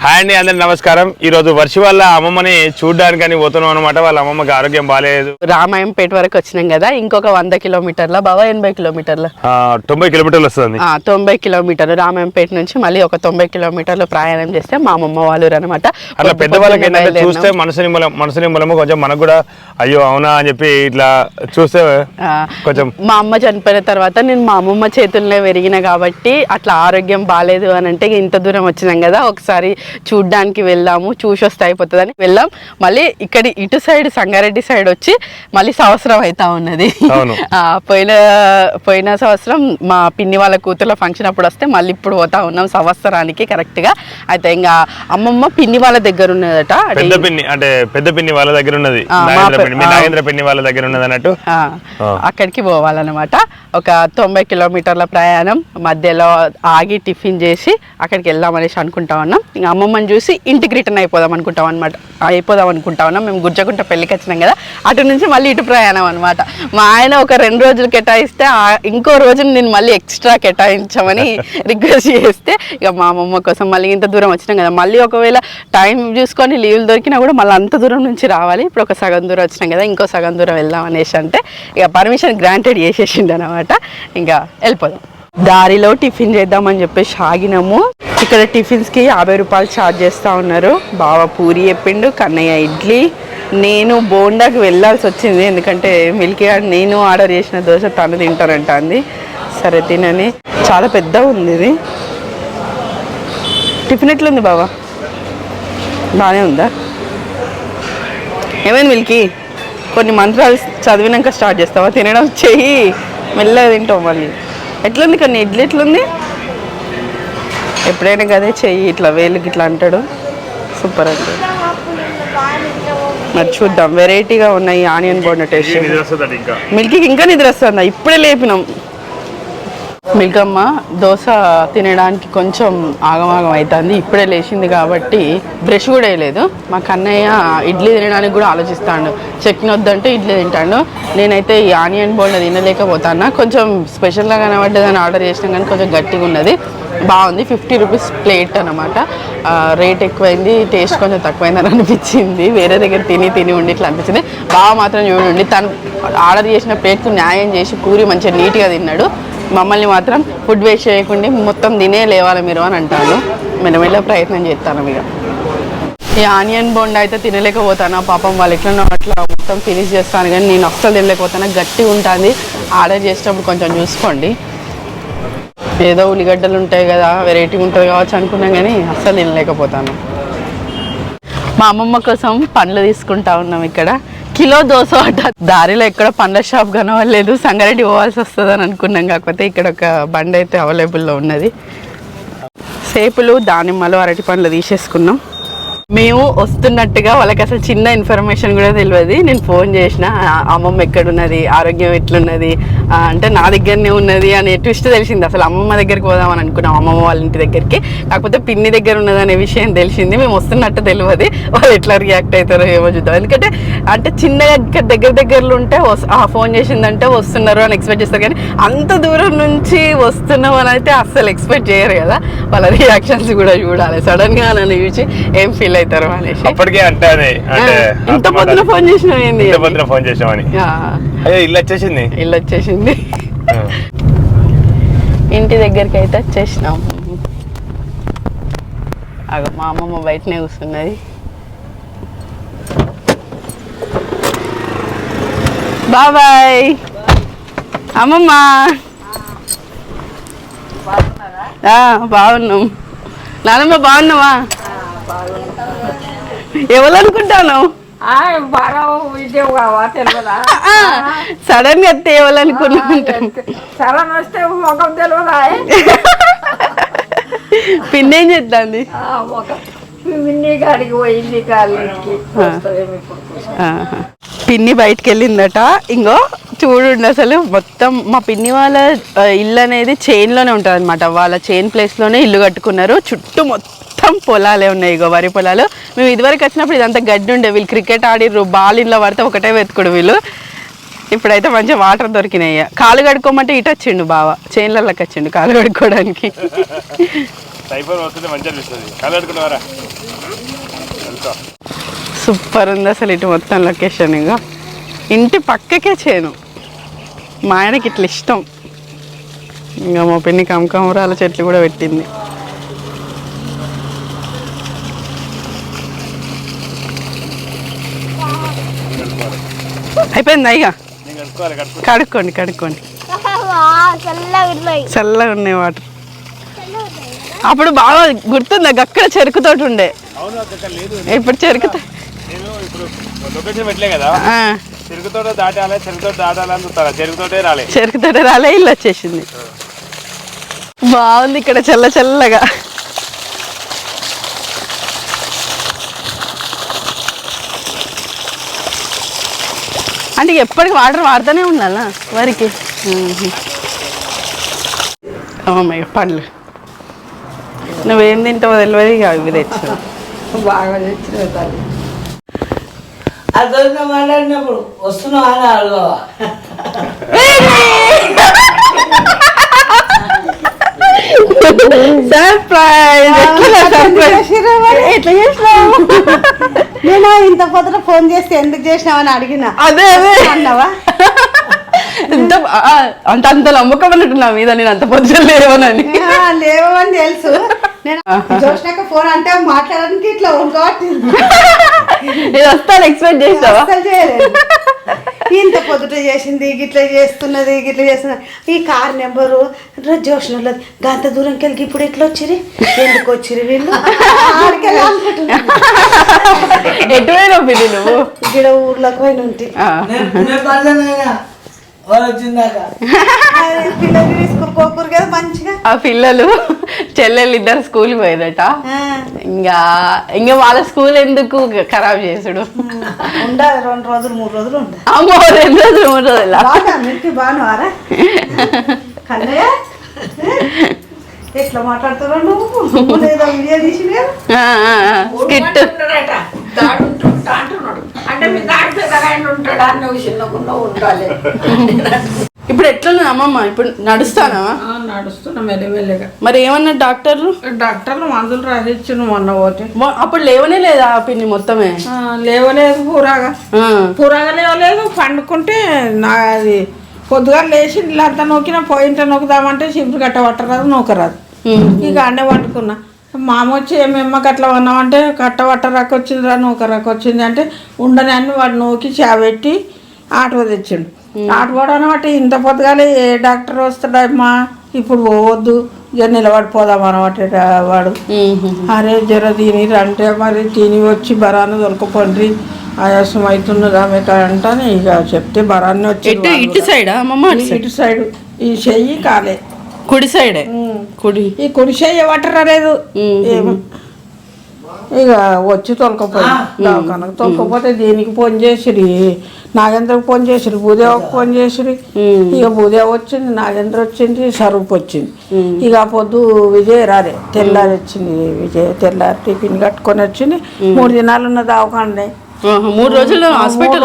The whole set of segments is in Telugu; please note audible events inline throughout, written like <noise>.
హాయ్ అండి అందరి నమస్కారం. ఈ రోజు వర్షి వాళ్ళ అమ్మమ్మని చూడడానికి అని పోతున్నాం అనమాట వాళ్ళ అమ్మమ్మకి ఆరోగ్యం బాగాలేదు రామాయంపేట వరకు వచ్చినాం కదా ఇంకొక వంద కిలోమీటర్ల బాబా ఎనభై కిలోమీటర్ల. తొంభై కిలోమీటర్లు వస్తుంది తొంభై కిలోమీటర్లు రామాయంపేట నుంచి మళ్ళీ ఒక తొంభై కిలోమీటర్లు ప్రయాణం చేస్తే మా అమ్మమ్మ వాళ్ళు అనమాట అట్లా పెద్దవాళ్ళకి ఏంటంటే చూస్తే మనసు నిమ్మలం మనసు నిమ్మలము కొంచెం మనకు కూడా అయ్యో అవునా? అని చెప్పి ఇట్లా చూస్తే కొంచెం మా అమ్మ చనిపోయిన తర్వాత నేను మా అమ్మమ్మ చేతుల్లో పెరిగిన కాబట్టి అట్లా ఆరోగ్యం బాగాలేదు అని అంటే ఇంత దూరం వచ్చినాం కదా ఒకసారి చూడ్డానికి వెళ్దాము చూసి వస్తే అయిపోతుందని వెళ్ళాం మళ్ళీ ఇక్కడ ఇటు సైడ్ సంగారెడ్డి సైడ్ వచ్చి మళ్ళీ సంవత్సరం అవుతా ఉన్నది. <laughs> పోయిన పోయిన సంవత్సరం మా పిన్ని వాళ్ళ కూతుర్ల ఫంక్షన్ అప్పుడు వస్తే మళ్ళీ ఇప్పుడు పోతా ఉన్నాం సంవత్సరానికి కరెక్ట్గా. అయితే ఇంకా అమ్మమ్మ పిన్ని వాళ్ళ దగ్గర ఉన్నదట. అంటే పెద్ద పిన్ని అంటే పెద్ద పిన్ని వాళ్ళ దగ్గర ఉన్నది. నాగేంద్ర పిన్ని వాళ్ళ దగ్గర ఉన్నది అన్నట్టు. అక్కడికి పోవాలన్నమాట. ఒక తొంభై కిలోమీటర్ల ప్రయాణం. మధ్యలో ఆగి టిఫిన్ చేసి అక్కడికి వెళ్దాం అనేసి అనుకుంటా ఉన్నాం. ఇంకా అమ్మమ్మని చూసి ఇంటికి రిటర్న్ అయిపోదాం అనుకుంటాం అనమాట అయిపోదాం అనుకుంటా ఉన్నాం మేము గుజ్జకుంట పెళ్ళికి వచ్చినాం కదా అటు నుంచి మళ్ళీ ఇటు ప్రయాణం అనమాట మా ఆయన ఒక రెండు రోజులు కేటాయిస్తే ఇంకో రోజు నేను మళ్ళీ ఎక్స్ట్రా కేటాయించమని <laughs> రిక్వెస్ట్ చేస్తే ఇక మా అమ్మమ్మ కోసం మళ్ళీ ఇంత దూరం వచ్చినాం కదా. మళ్ళీ ఒకవేళ టైం చూసుకొని లీవ్లు దొరికినా కూడా మళ్ళీ అంత దూరం నుంచి రావాలి. ఇప్పుడు ఒక సగం దూరం వచ్చినాం కదా ఇంకో సగం దూరం వెళ్దాం అనేసి అంటే ఇక పర్మిషన్ గ్రాంటెడ్ చేసేసిండు అనమాట ఇంకా వెళ్ళిపోదాం. దారిలో టిఫిన్ చేద్దామని చెప్పేసి ఆగినాము. ఇక్కడ టిఫిన్స్కి యాభై రూపాయలు ఛార్జ్ చేస్తూ ఉన్నారు. బావ పూరి చెప్పిండు కన్నయ్య ఇడ్లీ. నేను బోండాకి వెళ్ళాల్సి వచ్చింది ఎందుకంటే మిల్కీ నేను ఆర్డర్ చేసిన దోశ తను తింటారంట అంది. సరే తినని. చాలా పెద్దగా ఉంది ఇది. టిఫిన్ ఎట్లుంది బావా? బాగానే ఉందా? ఏమైంది మిల్కీ? కొన్ని మంత్రాలు చదివినాక స్టార్ట్ చేస్తావా? తినడం చెయ్యి. మెల్లగా తింటావు మళ్ళీ. ఎట్లుంది కొన్ని ఇడ్లీ ఎట్లుంది? ఎప్పుడైనా కదే చెయ్యి ఇట్లా వేలుకి ఇట్లా అంటాడు. సూపర్ అండి. మరి చూద్దాం. వెరైటీగా ఉన్నాయి ఆనియన్ బోండా టేస్ట్. మిల్కీకి ఇంకా నిద్ర వస్తుందా ఇప్పుడే లేపినాం. మిల్కమ్మ దోశ తినడానికి కొంచెం ఆగమాగం అవుతుంది ఇప్పుడే లేచింది కాబట్టి బ్రష్ కూడా వేయలేదు. మా కన్నయ్య ఇడ్లీ తినడానికి కూడా ఆలోచిస్తాడు. చట్నీ వద్దంటే ఇడ్లీ తింటాడు. నేనైతే ఈ ఆనియన్ బోల్ తినలేకపోతాను కొంచెం స్పెషల్గా కనబడ్డదని ఆర్డర్ చేసినా కానీ కొంచెం గట్టిగా ఉన్నది. బాగుంది. ఫిఫ్టీ రూపీస్ ప్లేట్ అనమాట రేట్ ఎక్కువైంది. టేస్ట్ కొంచెం తక్కువైందని అనిపించింది. వేరే దగ్గర తిని తిని ఉండి ఇట్లా అనిపించింది. బాగా మాత్రం చూడండి తను ఆర్డర్ చేసిన ప్లేట్కు న్యాయం చేసి పూరి మంచిగా నీట్గా తిన్నాడు. మమ్మల్ని మాత్రం ఫుడ్ వేస్ట్ చేయకుండా మొత్తం తినే లేవాలి మీరు అని అంటాను మెల్లమెల్ల ప్రయత్నం చేస్తాను ఇక. ఈ ఆనియన్ బొండ అయితే తినలేకపోతాను? పాపం వాళ్ళు ఎట్లనో అట్లా మొత్తం ఫినిష్ చేస్తాను కానీ నేను అస్సలు తినలేకపోతాను? గట్టి ఉంటుంది. ఆర్డర్ చేసేటప్పుడు కొంచెం చూసుకోండి. ఏదో ఉల్లిగడ్డలు ఉంటాయి కదా వెరైటీ ఉంటుంది కావచ్చు అనుకున్నాం కానీ అస్సలు తినలేకపోతాను. మా అమ్మమ్మ కోసం పండ్లు తీసుకుంటా ఉన్నాం ఇక్కడ. కిలో దోశ అట. దారిలో ఎక్కడ పండ్ల షాప్ కనవలేదు సంగారెడ్డి పోవాల్సి వస్తుంది అని అనుకున్నాం. కాకపోతే ఇక్కడ ఒక బండి అయితే అవైలబుల్లో ఉన్నది. సేపులు దానిమ్మలు అరటి పండ్లు తీసేసుకున్నాం. మేము వస్తున్నట్టుగా వాళ్ళకి అసలు చిన్న ఇన్ఫర్మేషన్ కూడా తెలియదు నేను ఫోన్ చేసిన అమ్మమ్మ ఎక్కడున్నది? ఆరోగ్యం ఎట్లున్నది? అంటే నా దగ్గరనే ఉన్నది? అనే ట్విస్ట్ తెలిసింది. అసలు అమ్మమ్మ దగ్గరికి పోదామని అనుకున్నాం. అమ్మమ్మ వాళ్ళ ఇంటి దగ్గరికి. కాకపోతే పిన్ని దగ్గర ఉన్నది అనే విషయం తెలిసింది. మేము వస్తున్నట్టు తెలియదు వాళ్ళు ఎట్లా రియాక్ట్ అవుతారో ఏమో చూద్దాం. ఎందుకంటే అంటే చిన్నగా దగ్గర దగ్గరలో ఉంటే వస్- ఆ ఫోన్ చేసిందంటే వస్తున్నారు అని ఎక్స్పెక్ట్ చేస్తారు. కానీ అంత దూరం నుంచి వస్తున్నాం అని అయితే అస్సలు ఎక్స్పెక్ట్ చేయరు కదా. వాళ్ళ రియాక్షన్స్ కూడా చూడాలి. సడన్గా నన్ను చూసి ఏం ఫీల్ అవుతారు అనేసి. అప్పటికే అంటే అదే అంటే ఇంత పొద్దున ఫోన్ చేసిన ఏంది ఇంత పొద్దున ఫోన్ చేసామని. ఆ, అయ్యో ఇల్లు వచ్చేసింది. ఇల్లు వచ్చేసింది. ఇంటి దగ్గరికి అయితే వచ్చేసినాం. అగ మా అమ్మమ్మ బయటనే కూర్చున్నది. బాబాయ్. అమ్మమ్మ. ఆ, బాగున్నాం. నానమ్మ బాగున్నావా? ఎవరు అనుకుంటాను బాగా విజయం కావా తెలియదా? సడన్గా తేవాలనుకున్నా ఉంటాం చాలా వస్తే ముఖం తెలియదా? పిన్ ఏం చేద్దాంది. పిన్ని బయటికి వెళ్ళిందట ఇంకో చూడండి అసలు మొత్తం మా పిన్ని వాళ్ళ ఇల్లు అనేది చైన్లోనే ఉంటుంది అనమాట వాళ్ళ చైన్ ప్లేస్లోనే ఇల్లు కట్టుకున్నారు. చుట్టూ మొత్తం పొలాలే ఉన్నాయి ఇగో వరి పొలాలు. మేము ఇదివరకు వచ్చినప్పుడు ఇదంతా గడ్డి ఉండే వీళ్ళు క్రికెట్ ఆడిర్రు బాల్ ఇంట్లో పడితే ఒకటే వెతుకుడు వీళ్ళు. ఇప్పుడైతే మంచిగా వాటర్ దొరికినాయి కాలు కడుక్కోమంటే ఇటు వచ్చిండు బావ చైన్లలోకి వచ్చిండు కాలు కడుక్కోవడానికి సూపర్ ఉంది అసలు ఇటు మొత్తం లొకేషన్ ఇక ఇంటి పక్కకే చేను. మా ఆయనకి ఇట్లా ఇష్టం. ఇంకా మా పిన్ని కమకమరాల చెట్లు కూడా పెట్టింది. అయిపోయిందా ఇక కడుక్కోండి కడుక్కోండి. <laughs> చల్లగా ఉన్నాయి వాటర్. అప్పుడు బాగా గుర్తుందా? అక్కడ చెరుకుతోటి ఉండే. ఇప్పుడు చెరుకుతో. చెరుకుతోట దాటాలి చూస్తారా? చెరుకుతోటే రాలే. చెరుకుతోటి రాలే ఇల్లు వచ్చేసింది. బాగుంది ఇక్కడ చల్ల చల్లగా. అంటే ఎప్పటికి వాటర్ వాడుతూనే ఉండాలా వరికి. అమ్మయ్య పండ్లు. నువ్వేం తింటావో తెలియదు ఇక ఇవి తెచ్చు బాగా తెచ్చిన మాట్లాడినప్పుడు వస్తున్నావా అని అడగవా? సర్ప్రైజ్ ఎట్లా చేసినావు? నేను ఇంత పొద్దున ఫోన్ చేస్తే ఎందుకు చేసినావని అడిగిన. అదే అదే. అన్నావా? ఎంత ఆ, అంటే అంత నమ్మకం అన్నట్టు నా మీద నేను అంత పొద్దున లేవనని. లేవని తెలుసు. నేను చూసినాక ఫోన్ అంటే మాట్లాడడానికి ఇట్లా కాబట్టి నేను వస్తాను ఎక్స్పెక్ట్ చేస్తావా అస్సలు చేయలేదు. ఇంత పొద్దుట చేసింది గిట్లా చేస్తున్నది గిట్లా చేస్తున్నది. ఈ కార్ నెంబరు జోష్నలో గంత దూరంకి వెళ్ళి ఇప్పుడు ఎట్లా వచ్చిరి ఎందుకు వచ్చిరి వీళ్ళు? ఎటు పిల్లి నువ్వు? ఇక్కడ ఊర్లోకి పోయిన ఉంటే. ఆ, పిల్లలు తీసుకుపోకూరు కదా మంచిగా. ఆ పిల్లలు చెల్లెళ్ళు ఇద్దరు స్కూల్కి పోయేదట. ఇంకా ఇంకా వాళ్ళ స్కూల్ ఎందుకు ఖరాబ్ చేసుడు? ఉండాలి రెండు రోజులు మూడు రోజులు ఉండాలి. అమ్మో రెండు రోజులు మూడు రోజులు? ఎట్లా మాట్లాడుతున్నావు స్కిట్. అంటున్నాడు. అంటే మీ దాడి పెద్దగా ఆయన ఉంటాడా అని నువ్వు చిన్నకుండా ఉండాలి. ఇప్పుడు ఎట్లున్నది అమ్మమ్మ? ఇప్పుడు నడుస్తానా? నడుస్తున్నా మెల్లమెల్లగా మరి ఏమన్నా డాక్టర్లు? డాక్టర్లు మందులు రాసిచ్చిన మొన్న పోతే. అప్పుడు లేవనే లేదా ఆ పిన్ని మొత్తమే? లేవలేదు పూరాగా. పూరాగా లేవలేదు పండుకుంటే నా అది పొద్దుగా లేచి ఇల్లంతా నొక్కిన పోయింట నొక్కుదామంటే చిపురు కట్ట పట్టరాదు నొక్కరాదు. ఇక అన్నే పట్టుకున్నా. మా అమ్మ వచ్చి ఏమేమ్మకి అట్లా ఉన్నామంటే కట్ట పట్టరాక వచ్చిందిరా నూకరాక వచ్చింది అంటే ఉండని అన్ని వాడు నూకి చాబెట్టి ఆటో తెచ్చిండు. ఆటో పోవడం బట్టి ఇంత పొద్దుగాలే ఏ డాక్టర్ వస్తాడమ్మా ఇప్పుడు పోవద్దు ఇక నిలబడిపోదాం అనమాట వాడు. అరే జర తిని అంటే మరి తిని వచ్చి బరాన్ని దొరకపోండి ఆయాసం అవుతున్నది ఆమె అంటాను ఇక చెప్తే బరాన్ని వచ్చి ఇటు అటు సైడ్. ఇటు సైడ్. ఈ చెయ్యి కాలే. కుడి సైడే కుడి. ఈ కుడి చెయ్యి పట్టరాలేదు ఏమో ఇక వచ్చి తొలకపోయి. దవాఖానకు తొలకపోతే దీనికి ఫోన్ చేసిరి? నాగేంద్రకు ఫోన్ చేసిరి. భూదేవకు ఫోన్ చేసిరి. ఇక భూదేవ వచ్చింది నాగేంద్ర వచ్చింది స్వరూప్ వచ్చింది. ఇక పొద్దు విజయ్ రాలే. తెల్లారి వచ్చింది విజయ్. తెల్లారి టిఫిన్ కట్టుకొని వచ్చింది. మూడు దినాలు ఉన్న ఆహా, మూడు రోజులు హాస్పిటల్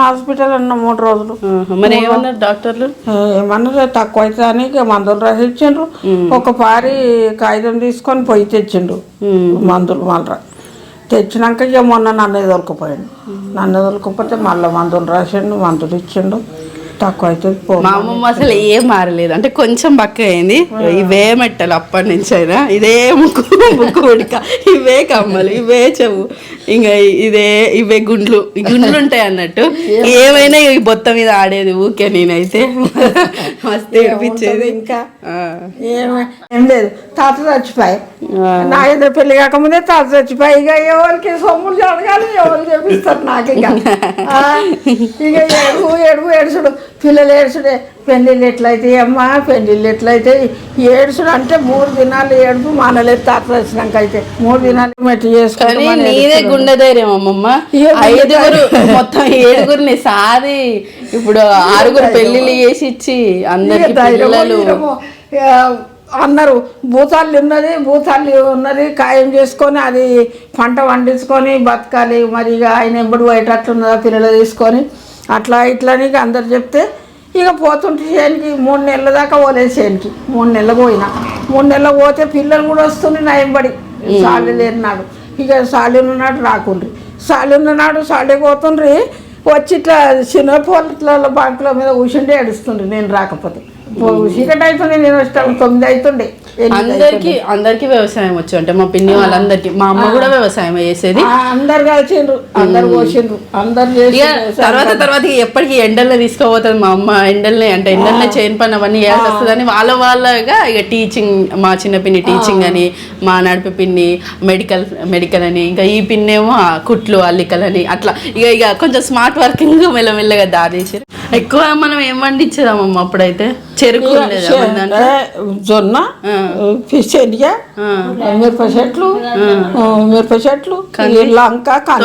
హాస్పిటల్ ఉన్న మూడు రోజులు. మరి ఏమన్నారు డాక్టర్లు? ఏమన్నారు? తక్కువ అయితే అని మందులు రాసి ఇచ్చిండ్రు ఒక పారి కాగితం తీసుకొని పోయి తెచ్చిండు మందులు మళ్ళా. తెచ్చినాక ఇక మొన్న నన్ను దొరికిపోయాడు నన్ను దొరికిపోతే మళ్ళీ మందులు రాసిండు మందులు ఇచ్చిండు. తక్కువ అయితే పో మా అమ్మమ్మ అసలు ఏం మారలేదు. అంటే కొంచెం బక్క అయింది. ఇవే మెట్టలు అప్పటి నుంచి అయినా ఇదే ముక్కు ముక్కు ఉడక. ఇవే కమ్మలు ఇవే చెవు. ఇంకా ఇదే ఇవే గుండ్లు. ఈ గుండ్లు ఉంటాయి అన్నట్టు. ఏమైనా ఈ బొత్త మీద ఆడేది ఊకే నేనైతే. మస్తు ఏడిపించేది. ఇంకా. ఏం లేదు. తాత చచ్చిపోయి నాగేంద్ర పెళ్ళి కాకముందే తాత చచ్చిపోయి ఇక ఎవరికి సొమ్ములు జరగాలి ఎవరు చేపిస్తారు నాకు ఇక. ఇక ఏడుపు ఏడుపు ఏడుచుడు పిల్లలు ఏడుచుడే పెళ్ళిళ్ళు ఎట్లయితే అమ్మా పెళ్ళిళ్ళు ఎట్లయితే ఏడుచుడు అంటే మూడు దినాలు ఏడుపు మానలేదు తాత వచ్చినాక అయితే మూడు దినాలు మెట్టి కానీ చేసుకుంటామని నీదే గుండె ధైర్యం అమ్మమ్మ. ఐదుగురు మొత్తం ఏడుగురిని సాది. ఇప్పుడు ఆరుగురు పెళ్ళిళ్ళు చేసి ఇచ్చి అందరికి పిల్లలు. అన్నారు భూతాల్లి ఉన్నది భూతాల్లి ఉన్నది ఖాయం చేసుకొని అది పంట పండించుకొని బతకాలి. మరి ఇక ఆయన ఎప్పుడు పోయేటట్లున్నదా పిల్లలు తీసుకొని? అట్లా ఇట్లా అని ఇక అందరు చెప్తే ఇక పోతుంటే చేనికి మూడు నెలల దాకా పోలేదు చేనికి. మూడు నెలలు పోయినా. మూడు నెలలు పోతే పిల్లలు కూడా వస్తుంది నా ఎంబడి సాగు లేని నాడు. ఇక సాలిన నాడు రాకుండ్రి. సాలిన నాడు సాలి పోతుండ్రి. వచ్చి ఇట్లా చిన్న పొలట్ల బాంకుల మీద కూర్చుంటే ఏడుస్తుండ్రి. నేను రాకపోతే. చీకటి అవుతుండే నేను వచ్చేటప్పుడు తొమ్మిది అవుతుండే అందరికి అందరికి వ్యవసాయం వచ్చు. అంటే మా పిన్ని వాళ్ళందరికి మా అమ్మ కూడా వ్యవసాయం చేసేది. అందరు కలిసిండ్రు అందరు పోసిండ్రు అందరు చేసి తర్వాత తర్వాత ఎప్పటికీ ఎండల్లో తీసుకోపోతుంది మా అమ్మ ఎండల్ని అంటే ఎండల్ని చేయని పని అవన్నీ చేయాల్సి వస్తుందని వాళ్ళ వాళ్ళగా ఇక టీచింగ్ మా చిన్న పిన్ని టీచింగ్ అని మా నడిపి పిన్ని మెడికల్ మెడికల్ అని ఇంకా ఈ పిన్ని ఏమో ఆ కుట్లు అల్లికలని అట్లా. ఇక ఇక కొంచెం స్మార్ట్ వర్కింగ్ మెల్లమెల్లగా దారి చేసారు ఎక్కువ మనం ఏం వండించేదామమ్మ అప్పుడైతే? చెరుకు జొన్న ఫిష్ శనగ మిరప చెట్లు మిరప చెట్లు లంక కంది.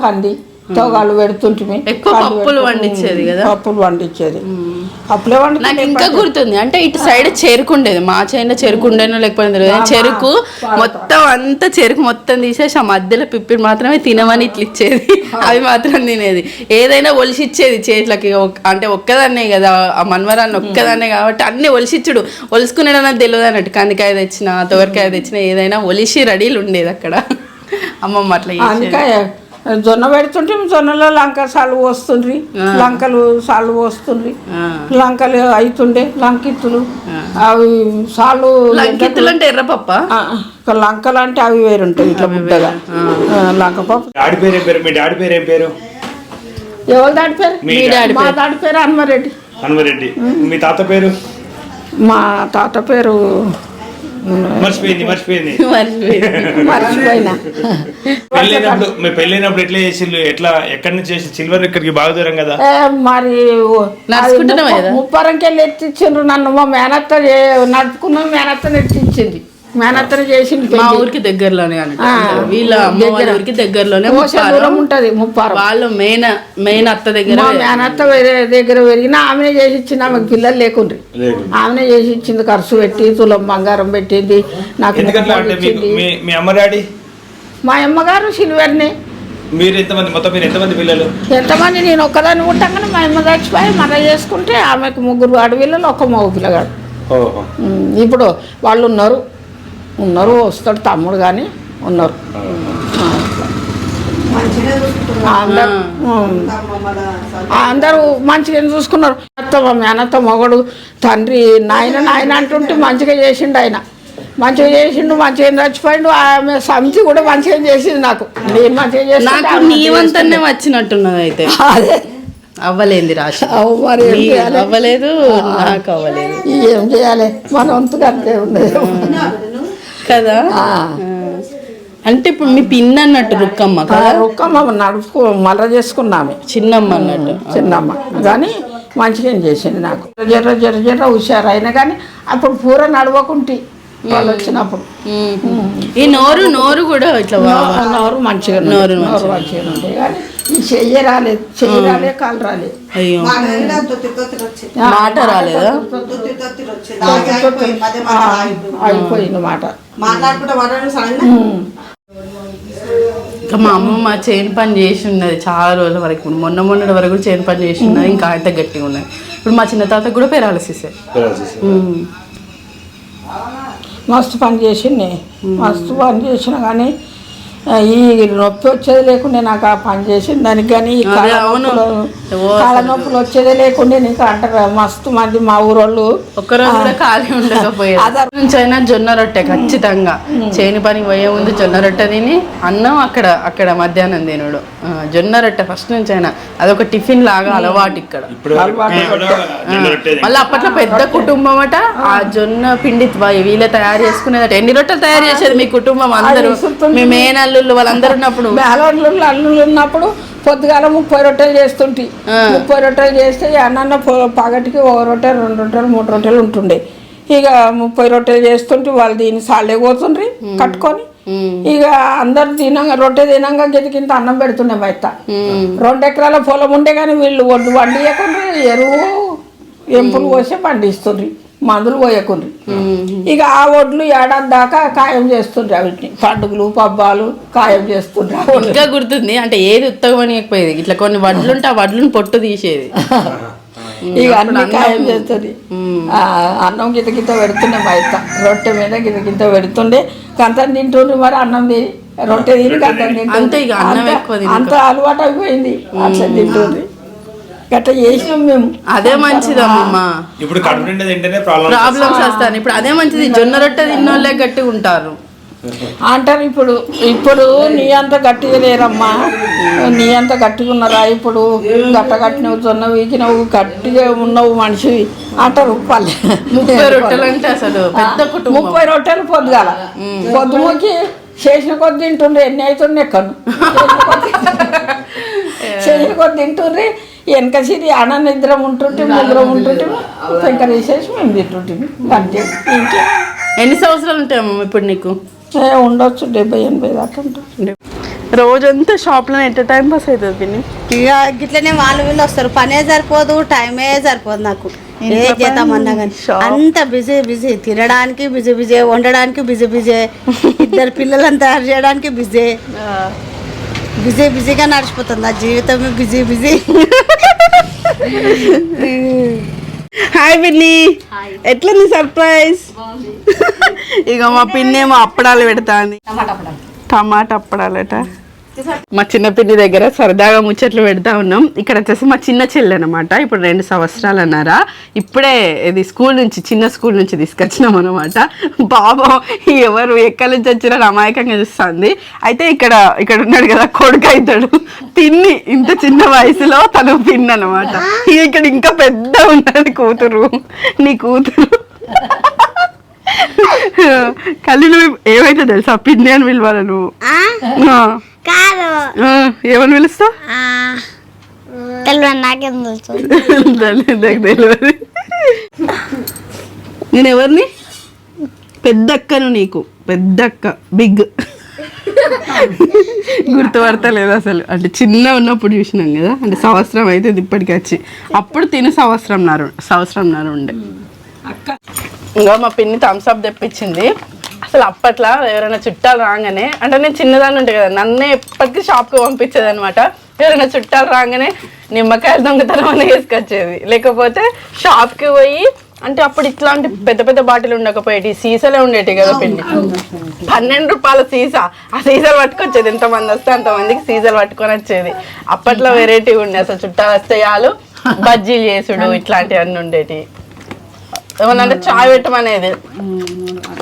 కంది. తోగాలు పెడుతుంటిమి ఎక్కువ పప్పులు వండించేది కదా? పప్పులు వండించేది. అప్పులే నాకు వండుతుండే ఇంకా గుర్తుంది అంటే ఇటు సైడ్ చెరుకు ఉండేది మా చైనా చెరుకు ఉండేనో లేకపోతే తెలియదు. చెరుకు మొత్తం అంతా చెరుకు మొత్తం తీసేసి ఆ మధ్యలో పిప్పిని మాత్రమే తినమని ఇట్లా ఇచ్చేది. అవి మాత్రం తినేది. ఏదైనా ఒలిసి ఇచ్చేది చేతులకి అంటే ఒక్కదాన్నే కదా ఆ మన్మరాన్ని ఒక్కదాన్నే కాబట్టి అన్ని ఒలిసిచ్చుడు. ఒలుసుకునేది తెలియదు అన్నట్టు కందికాయ తెచ్చిన తొగరికాయ తెచ్చిన ఏదైనా ఒలిసి రెడీలు ఉండేది అక్కడ. <laughs> అమ్మమ్మ అట్లా. అందుకే జొన్న పెడుతుంటే జొన్నలో లంక సాలు పోస్తుండ్రి లంకలు సాలు పోస్తుండ్రి. లంకలు అవుతుండే లంకిత్తులు. అవి సాలు లంకిత్తులు అంటే ఎర్రపప్ప లంకలు అంటే అవి వేరుంటాయి ఇట్లా ముద్దగా లంక పప్పు. డాడీ పేరు ఏం పేరు? మీ డాడీ పేరు ఏం పేరు? ఎవరు దాడి పేరు? మీ డాడీ మా దాడి పేరు హనుమారెడ్డి. హనుమరెడ్డి. మీ తాత పేరు? మా తాత పేరు మర్చిపోయింది మర్చిపోయింది. మర్చిపోయింది. మర్చిపోయినా. పెళ్ళైనప్పుడు మీ పెళ్ళైనప్పుడు ఎట్లా చేసిల్లు ఎట్లా ఎక్కడి నుంచి చేసి సిల్వర్ ఇక్కడికి బాగా దూరం కదా? ఏ, మరి? ముప్పరంకెళ్ళి ఎత్తిచ్చిండ్రు నన్ను. మా మేనత్త నడుపుకున్న మేనత్తని ఎత్తిచ్చింది మేనత్తని చేసింది మా. ఊరికి దగ్గరలోనే. ఆ, వీళ్ళ అమ్మ వాళ్ళ ఊరికి దగ్గరలోనే దూరం. ఉంటది ముప్పారం. వాళ్ళు మెయిన్ మెయిన్ అత్త దగ్గర మేనత్త వేరే దగ్గర పెరిగిన ఆమెనే చేసి ఇచ్చింది ఆమెకు పిల్లలు లేకుండ్రి. ఆమెనే చేసి ఇచ్చింది ఖర్చు పెట్టి తులం బంగారం పెట్టింది నాకు. మీ మీ అమ్మ డాడీ? మా అమ్మగారు సిల్వర్ని. మీరు ఎంతమంది మొత్తం మీరు ఎంతమంది పిల్లలు? ఎంతమంది నేను ఒక్కదాన్ని ఉంటాగానే మా అమ్మ చచ్చిపోయి మళ్ళీ చేసుకుంటే ఆమెకు ముగ్గురు ఆడపిల్లలు ఒక మగ పిల్లగాడు ఇప్పుడు వాళ్ళు ఉన్నారు. ఉన్నారు వస్తాడు తమ్ముడు కానీ ఉన్నారు. అందరు మంచిగా చూసుకున్నారు? అత్త మేనత్త మొగడు తండ్రి నాయన నాయన అంటుంటే మంచిగా చేసిండు ఆయన. మంచిగా చేసిండు మంచిగా చచ్చిపోయిండు ఆమె సమితి కూడా మంచిగా చేసింది నాకు. నేను మంచిగా మంచిగా నీవంతనే వచ్చినట్టున్నది అయితే. అదే. అవ్వలేంది రాశి. మరి ఏం నీకు చేయాలి? అవ్వలేదు నాకు అవ్వలేదు. ఏం చేయాలి? మన వంతుగా అంతే ఉన్నది కదా. అంటే ఇప్పుడు మీ పిన్ అన్నట్టు రుక్కమ్మ కదా? ఒక్కమ్మ నడుపుకో మళ్ళా చేసుకున్నామే. చిన్నమ్మ అన్నట్టు. చిన్నమ్మ. కానీ మంచిగా చేసింది నాకు. జర్ర జర్ర జర్ర హుషారు అయినా కానీ అప్పుడు పూర నడవకుంటి వాళ్ళు వచ్చినప్పుడు. ఈ నోరు నోరు కూడా ఇట్లా నోరు మంచిగా. నోరు మంచిగా. ఉంది. కానీ చెయ్యి రాలేదు చెయ్యి రాలేదు కాలు రాలేదు అయ్యో. మాట రాలేదా. అయిపోయింది మాట. ఇంకా మా అమ్మమ్మ చేను పని చేసి ఉన్నది. చాలా రోజుల వరకు. ఇప్పుడు మొన్న మొన్నటి వరకు కూడా చేను పని చేసి ఉన్నది. ఇంకా అంత గట్టిగా ఉన్నది. ఇప్పుడు మా చిన్న తాతకు కూడా పెరాలసిస్. మస్తు పని చేసింది మస్తు పని చేసిన కానీ ఈ నొప్పి వచ్చేది లేకుండే నాకు ఆ పని చేసింది. దానికి కానీ కాళ్ళ. నొప్పులు వచ్చేదే లేకుండే నీకు అంటారు మస్తు మంది మా ఊరోళ్ళు. ఒక్కరోజు కూడా ఖాళీ ఉండకపోయేది. <laughs> అదే. నుంచి అయినా జొన్న రొట్టె ఖచ్చితంగా. చేను పనికి పోయే ముందు జొన్న రొట్టె తిని అన్నం అక్కడ అక్కడ మధ్యాహ్నం తినుడు. జొన్న రొట్టె ఫస్ట్ నుంచి అయినా. అదొక టిఫిన్ లాగా అలవాటు ఇక్కడ. మళ్ళీ అప్పట్లో పెద్ద కుటుంబం అట ఆ జొన్న పిండి వీళ్ళే తయారు చేసుకునేదట. ఎన్ని రొట్టెలు తయారు చేసేది మీ కుటుంబం? అందరూ విసురుతుంది. మీ మేనల్లుళ్ళు వాళ్ళందరూ ఉన్నప్పుడు? మేళళ్ళు అల్లుళ్ళు ఉన్నప్పుడు పొద్దుగాల ముప్పై రొట్టెలు చేస్తుంటి. ముప్పై రొట్టెలు చేస్తే అన్న పగటికి ఒక రొట్టె రెండు రొట్టెలు మూడు రొట్టెలు ఉంటుండే. ఇక ముప్పై రొట్టెలు చేస్తుంటే వాళ్ళు దీన్ని సాలే పోతుండ్రి కట్టుకొని. ఇక అందరు తినంగా రొట్టె తినంగా గెతికింత అన్నం పెడుతుండే బయట. రెండు ఎకరాల పొలం ఉండే కానీ వీళ్ళు వడ్డు వండియకుండా ఎరువు ఎంపులు పోసి పండిస్తుండ్రి. మందులు పోయకుండ్రి. ఇక ఆ వడ్లు ఏడాది దాకా ఖాయం చేస్తుండ్రి వీటిని పండుగలు పబ్బాలు ఖాయం చేస్తుండ్రి వడ్లు. ఇంకా గుర్తుంది. అంటే ఏది ఉత్తగమనియకపోయేది ఇట్లా కొన్ని వడ్లుంటే ఆ వడ్లను పొట్టు తీసేది. <laughs> ఇక అన్ని ఖాయం చేస్తుంది. ఆ, అన్నం గిత గిత పెడుతుండే బయట రొట్టె మీద గిత గిత పెడుతుండే. కంతం తింటుండ్రు మరి అన్నం తిని. రొట్టె తిని కంతం తినక. అంత అలవాటు అయిపోయింది అట్లా తింటుంది గట్ట చేసినాం మేము. అదే మంచిదమ్మమ్మ ఇప్పుడు కడుపు నిండా తింటేనే ప్రాబ్లం ప్రాబ్లమ్స్ వస్తాను ఇప్పుడు అదే మంచిది. జొన్న రొట్టె తిన్నోళ్ళే గట్టిగా ఉంటారు. అంటారు ఇప్పుడు ఇప్పుడు నీ అంత గట్టిగా లేరమ్మా. నీ అంత గట్టిగా ఉన్నారా? ఇప్పుడు గట్ట కట్టినవు జొన్న వీకినవు గట్టిగా ఉన్నావు మనిషి. అంటారు పల్లె. ముప్పై రొట్టెలు అంటే అసలు పెద్ద కుటుంబం. ముప్పై రొట్టెలు పొద్దుగాల పొద్దుముకి చేసిన కొద్ది తింటుండ్రి ఎన్ని అవుతుండే ఎక్కను <laughs> చేసిన కొద్ది తింటుండ్రి వెనక సిరి అన్న నిద్ర ఉంటుంటే ముగ్గురం ఉంటుంటే ఇంకా వేసేసి మేము తింటుంటే ఇంకే? ఎన్ని సంవత్సరాలు ఉంటాయమ్మా ఇప్పుడు నీకు? ఏ, ఉండొచ్చు డెబ్బై ఎనభై దాకా ఉంటుంది. రోజంతా షాప్లో ఎంత టైం పాస్ అవుతుంది పిన్ని? ఇక గిట్లనే వాళ్ళు వీళ్ళు వస్తారు. పనే సరిపోదు టైమే సరిపోదు నాకు. ఏ చేద్దామన్నా కానీ. అంత బిజీ బిజీ తినడానికి బిజీ బిజీ వండడానికి బిజీ బిజీ <laughs> ఇద్దరు పిల్లలను తయారు చేయడానికి బిజీ బిజీ బిజీగా నడిచిపోతుంది. నా జీవితమే బిజీ బిజీ. హాయ్ పిన్ని. ఎట్లుంది సర్ప్రైజ్? ఇక మా పిన్ని ఏమో అప్పడాలు పెడతాంది. టమాటా అప్పడాలట. మా చిన్న పిన్ని దగ్గర సరదాగా ముచ్చట్లు పెడతా ఉన్నాం. ఇక్కడ వచ్చేసి మా చిన్న చెల్లి అనమాట ఇప్పుడు రెండు సంవత్సరాలు అన్నారా. ఇప్పుడే ఇది స్కూల్ నుంచి చిన్న స్కూల్ నుంచి తీసుకొచ్చినాం అనమాట పాపం ఎవరు ఎక్కడి నుంచి వచ్చినా అమాయకంగా చూస్తుంది. అయితే ఇక్కడ ఇక్కడ ఉన్నాడు కదా కొడుకు అవుతాడు పిన్ని ఇంత చిన్న వయసులో తను పిన్ అనమాట ఇక్కడ ఇంకా పెద్ద ఉన్నది కూతురు. నీ కూతురు. కళ్ళు ఏమైతే తెలుసా? పిన్ని అని పిలవాలి నువ్వు. కాదు. ఆ, ఏమని పిలుస్తావు? తెలియదు నాకేం తెలుసు. తెలియదు, నేను ఎవరిని? పెద్ద అక్కను నీకు. పెద్ద అక్క బిగ్. గుర్తుపడతలేదు అసలు. అంటే చిన్న ఉన్నప్పుడు చూసినాం కదా అంటే సంవత్సరం అయితే ఇప్పటికి వచ్చి. అప్పుడు తిని సంవత్సరం నరు సంవత్సరం నరు ఉండే ఇంకా మా పిన్ని థమ్స్ అప్ తెప్పించింది. అసలు అప్పట్లో ఎవరైనా చుట్టాలు రాగానే అంటే నేను చిన్నదాన్ని ఉంటాయి కదా నన్నే ఎప్పటికీ షాప్కి పంపించేది అనమాట ఎవరైనా చుట్టాలు రాగానే నిమ్మకాయలు దొంగతనం అని వేసుకొచ్చేది లేకపోతే షాప్కి పోయి అంటే అప్పుడు ఇట్లాంటి పెద్ద పెద్ద బాటిల్ ఉండకపోయేటి సీసాలే ఉండేటి కదా పిండి. పన్నెండు రూపాయల సీసా. ఆ సీసాలు పట్టుకొచ్చేది. ఎంతమంది వస్తే అంతమందికి సీసాలు పట్టుకొని వచ్చేది. అప్పట్లో వెరైటీ ఉండే. అసలు చుట్టాలు వస్తే చాలు బజ్జీలు చేసుడు ఇట్లాంటివన్నీ ఉండేటి ఏమన్నా చాయ్ పెట్టమనేది.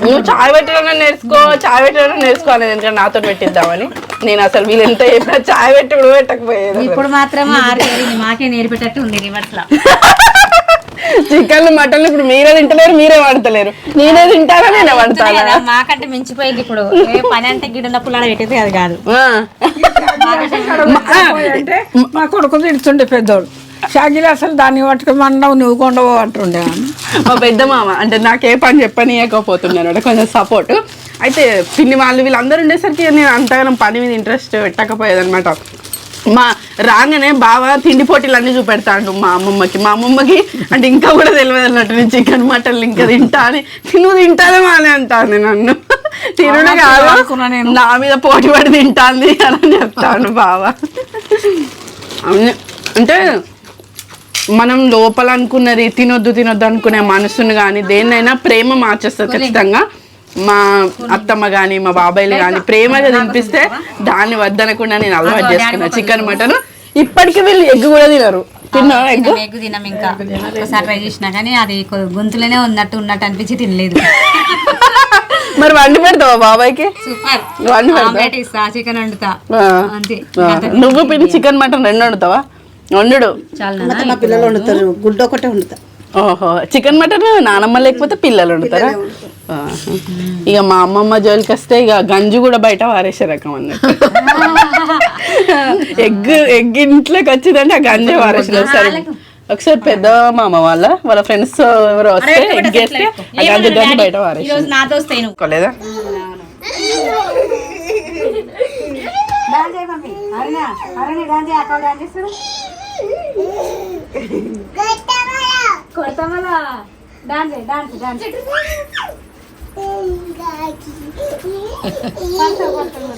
నువ్వు చాయ్ పెట్టడం నేర్చుకో చాయ్ పెట్టడం నేర్చుకో అనేది ఎందుకంటే నాతో పెట్టిద్దామని. నేను అసలు వీళ్ళు ఎంత చెప్పినా చాయ్ పెట్టి కూడా పెట్టకపోయేది. ఇప్పుడు మాత్రం ఆరు మాకే నేర్పేటట్టు ఉంది మటన్ ఇప్పుడు మీరే తింటలేరు మీరే వండతలేరు. నేనే తింటానా నేనే వండుతానా? మాకంటే మించిపోయింది ఇప్పుడు. ఏ పని అంటే గిడున్న పుల్లాడ పెట్టేది అది కాదు. మా కొడుకు తిడుతుండే పెద్దోడు. షాగిరి అసలు దాన్ని పట్టుకుని మండవు నువ్వు కొండవు అంటుండే. మా పెద్ద మామ అంటే నాకే పని చెప్పనీయకపోతున్నాను కొంచెం సపోర్ట్ అయితే పిన్ని వాళ్ళు వీళ్ళందరూ ఉండేసరికి నేను అంతగానం పని మీద ఇంట్రెస్ట్ పెట్టకపోయేది అనమాట మా రాగానే బాగా తిండి పోటీలు అన్ని చూపెడతాడు మా అమ్మమ్మకి. మా అమ్మమ్మకి అంటే ఇంకా కూడా తెలియదు అన్నట్టు నేను చికెన్ మటన్ ఇంకా తింటా అని. నువ్వు తింటానేమో అని అంటాను నన్ను. తినడం కాదు. నా మీద పోటీ పడి తింటాంది అని చెప్తాను బావా. అంటే మనం లోపల అనుకున్నది తినొద్దు తినొద్దు అనుకునే మనసును కానీ దేన్నైనా ప్రేమ మార్చేస్తుంది ఖచ్చితంగా. మా అత్తమ్మ కానీ మా బాబాయ్లు కానీ ప్రేమగా తినిపిస్తే దాన్ని వద్దనకుండా నేను అలవాటు చేసుకున్నా. Chicken mutton. ఇప్పటికీ వీళ్ళు ఎగ్ కూడా తినరు. తిన్నా ఎగ్? ఎగ్గు తిన్నాం ఇంకా. ఒకసారి ట్రై చేసినా కానీ అది గొంతులోనే ఉన్నట్టు ఉన్నట్టు అనిపించి తినలేదు. మరి వండి పెడతావా బాబాయ్కి? సూపర్. వండి చికెన్ వండుతా. అంతే. నువ్వు పిన్ని చికెన్ మటన్ రెండు వండుతావా? వండుడు. చాలా మా పిల్లలు వండుతారు. గుడ్డు ఒకటే వండుతా. ఓహో చికెన్ మటన్ నానమ్మ లేకపోతే పిల్లలు వండుతారా. ఇక మా అమ్మమ్మ జోలికి వస్తే ఇక గంజు కూడా బయట వారేసే రకం అన్నట్టు ఎగ్ ఎగ్ ఇంట్లోకి వచ్చిందంటే ఆ గంజే వారేసిన ఒకసారి ఒకసారి పెద్ద మామ వాళ్ళ వాళ్ళ ఫ్రెండ్స్ ఎవరో వస్తే ఎగ్ వేస్తే ఆ గంజు గంజు బయట వారేసి ఈరోజు నాతో వస్తాయి నువ్వు. కొడతామరా దాంది దాంది దాంది కొడతాం కొడతాం